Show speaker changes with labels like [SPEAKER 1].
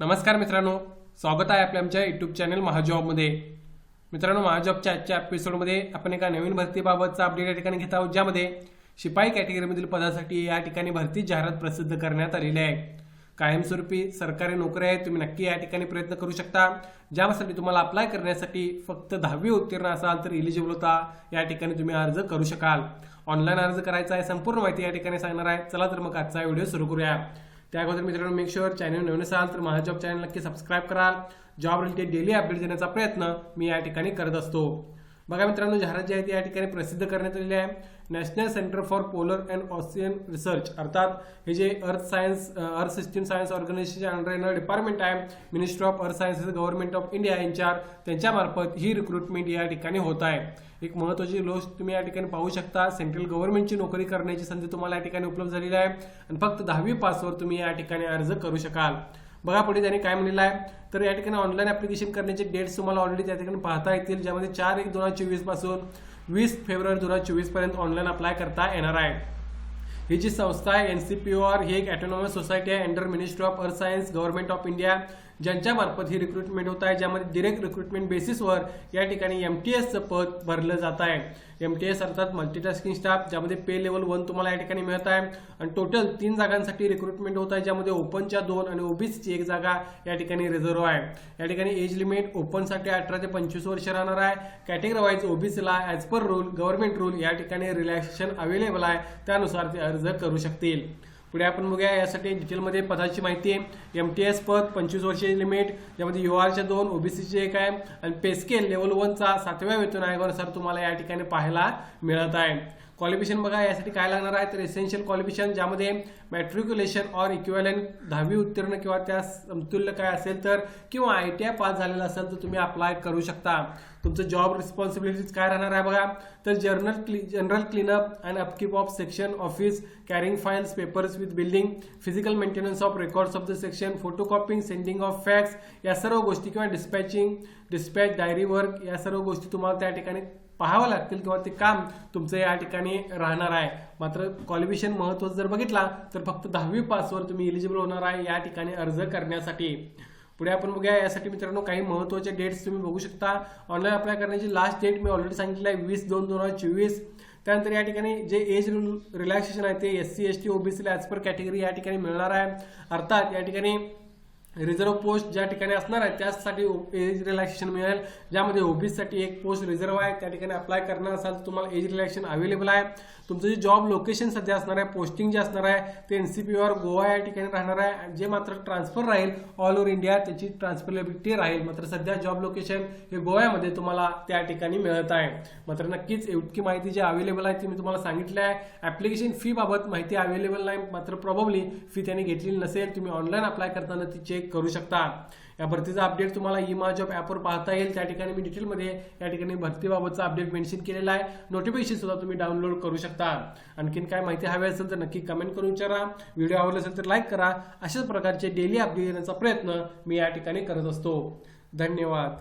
[SPEAKER 1] नमस्कार मित्रांनो स्वागत आहे आपल्या आमच्या युट्यूब चॅनल महाजॉबमध्ये. मित्रांनो महाजॉबच्या आजच्या एपिसोडमध्ये आपण एका नवीन भरतीबाबतचा अपडेट या ठिकाणी घेत आहोत ज्यामध्ये शिपाई कॅटेगरीमधील पदासाठी या ठिकाणी भरती जाहिरात प्रसिद्ध करण्यात आलेली आहे. कायमस्वरूपी सरकारी नोकरी आहे तुम्ही नक्की या ठिकाणी प्रयत्न करू शकता. ज्यासाठी तुम्हाला अप्लाय करण्यासाठी फक्त दहावी उत्तीर्ण असाल तर इलिजिबल होता या ठिकाणी तुम्ही अर्ज करू शकाल. ऑनलाईन अर्ज करायचा आहे संपूर्ण माहिती या ठिकाणी सांगणार आहे. चला तर मग आजचा व्हिडिओ सुरू करूया. त्या अगोदर मित्रांनो मेक शुअर चॅनल नवीन असाल तर माझा जॉब चॅनल नक्की सबस्क्राईब कराल. जॉब रिलेटेड डेली अपडेट देण्याचा प्रयत्न मी या ठिकाणी करत असतो. बघा मित्रांनो जाहिरात जी आहे ती या ठिकाणी प्रसिद्ध करण्यात आलेली आहे. National centre for polar and ocean research अर्थात हे जे earth science earth system science organisation under येणारं डिपार्टमेंट आहे ministry of earth sciences government of India यांच्या त्यांच्यामार्फत ही रिक्रुटमेंट या ठिकाणी होत आहे. एक महत्वाची लोस तुम्ही या ठिकाणी पाहू शकता सेंट्रल गव्हर्नमेंटची नोकरी करण्याची संधी तुम्हाला या ठिकाणी उपलब्ध झालेली आहे. आणि फक्त दहावी पासवर तुम्ही या ठिकाणी अर्ज करू शकाल. बघा पुढे त्यांनी काय म्हणलेलं आहे. तर या ठिकाणी ऑनलाईन ऍप्लिकेशन करण्याचे डेट्स तुम्हाला ऑलरेडी त्या ठिकाणी पाहता येतील ज्यामध्ये चार एक दोन हजार चोवीसपासून वीस फेब्रुवारी दोन हजार चोवीसपर्यंत ऑनलाईन अप्लाय करता येणार आहे. ही जी संस्था आहे N C P O R ही एक ऑटोनॉमस सोसायटी आहे under ministry of earth science government of India ज्यांच्या मार्फत ही रिक्रुटमेंट होत आहे ज्यामध्ये डिरेक्ट रिक्रुटमेंट बेसिसवर या ठिकाणी एम टी एसचं पद भरलं जात आहे. एम टी एस अर्थात मल्टीटास्किंग स्टाफ ज्यामध्ये पे लेवल वन तुम्हाला या ठिकाणी मिळत आहे. आणि टोटल तीन जागांसाठी रिक्रुटमेंट होत आहे ज्यामध्ये ओपनच्या दोन आणि ओबीसीची एक जागा या ठिकाणी रिझर्व्ह आहे. या ठिकाणी एज लिमिट ओपनसाठी अठरा ते पंचवीस वर्ष राहणार आहे. Category wise ओबीसीला as per rule government rule या ठिकाणी रिलॅक्सेशन अवेलेबल आहे. त्यानुसार ते अर्ज करू शकतील. पुढे आपण बघूया यासाठी डिटेलमध्ये पदाची माहिती आहे. एम टी एस पद पंचवीस वर्षाची लिमिट ज्यामध्ये यू आरच्या दोन ओबीसीचे एक आहे आणि पेस्केल लेवल वनचा सातव्या वेतन आयोगानुसार तुम्हाला या ठिकाणी पाहायला मिळत आहे. क्वालिफिकेशन बघा यासाठी काय लागणार आहे? तर एसेन्शियल क्वालिफिकेशन ज्यामध्ये मॅट्रिक्युलेशन ऑर इक्विवलेंट दहावी उत्तीर्ण किंवा त्या समतुल्य काय असेल तर किंवा आय टी आय पास झालेला असेल तर तुम्ही अप्लाय करू शकता. तुमचं जॉब रिस्पॉन्सिबिलिटीज काय राहणार आहे बघा. तर जर्नल क्ली general cleanup and upkeep of section office carrying files papers with building physical maintenance of records of the section photocopying sending of fax या सर्व गोष्टी किंवा डिस्पॅचिंग डिस्पॅच डायरी वर्क या सर्व गोष्टी तुम्हाला त्या ठिकाणी पाहावं लागतील किंवा ते काम तुमचं या ठिकाणी राहणार आहे. मात्र क्वालिफिकेशन महत्वाचं जर बघितला तर फक्त दहावी पासवर तुम्ही एलिजिबल होणार आहे या ठिकाणी अर्ज करण्यासाठी. पुढे आपण बघूया यासाठी मित्रांनो काही महत्त्वाचे डेट्स तुम्ही बघू शकता. ऑनलाईन अप्लाय करण्याची लास्ट डेट मी ऑलरेडी सांगितलं आहे वीस दोन दोन हजार चोवीस. त्यानंतर या ठिकाणी जे एज रिलॅक्सेशन आहे ते एस सी एस टी ओबीसीला ॲज पर कॅटेगरी या ठिकाणी मिळणार आहे. अर्थात या ठिकाणी रिझर्व्ह पोस्ट ज्या ठिकाणी असणार आहे त्याचसाठी एज रिलॅक्सेशन मिळेल. ज्यामध्ये ओबीसीसाठी एक पोस्ट रिझर्व्ह आहे त्या ठिकाणी अप्लाय करणार असाल तर तुम्हाला एज रिलॅक्सेशन अवेलेबल आहे. तुमचं जे जॉब लोकेशन सध्या असणार आहे पोस्टिंग जे असणार आहे ते एन सी पीवर गोवा या ठिकाणी राहणार आहे. जे मात्र ट्रान्सफर राहील ऑल ओव्हर इंडिया त्याची ट्रान्सफरेबिलिटी राहील. मात्र सध्या जॉब लोकेशन हे गोव्यामध्ये तुम्हाला त्या ठिकाणी मिळत आहे. मात्र नक्कीच इतकी माहिती जी अवेलेबल आहे ती मी तुम्हाला सांगितली आहे. ऍप्लिकेशन फी बाबत माहिती अवेलेबल नाही मात्र प्रॉब्ली फी त्यांनी घेतलेली नसेल. तुम्ही ऑनलाईन अप्लाय करताना ती चेक करू शकता या भरतीचा अपडेट तुम्हाला ई जॉब ॲपवर पाहता येईल. त्या ठिकाणी मी डिटेलमध्ये या ठिकाणी भरतीबाबतचा अपडेट मेन्शन केलेला आहे. नोटिफिकेशन सुद्धा तुम्ही डाउनलोड करू शकता. आणखीन काय माहिती हवी असेल तर नक्की कमेंट करून विचारा. व्हिडिओ आवडला असेल तर लाईक करा. अशाच प्रकारचे डेली अपडेट देण्याचा प्रयत्न मी या ठिकाणी करत असतो. धन्यवाद.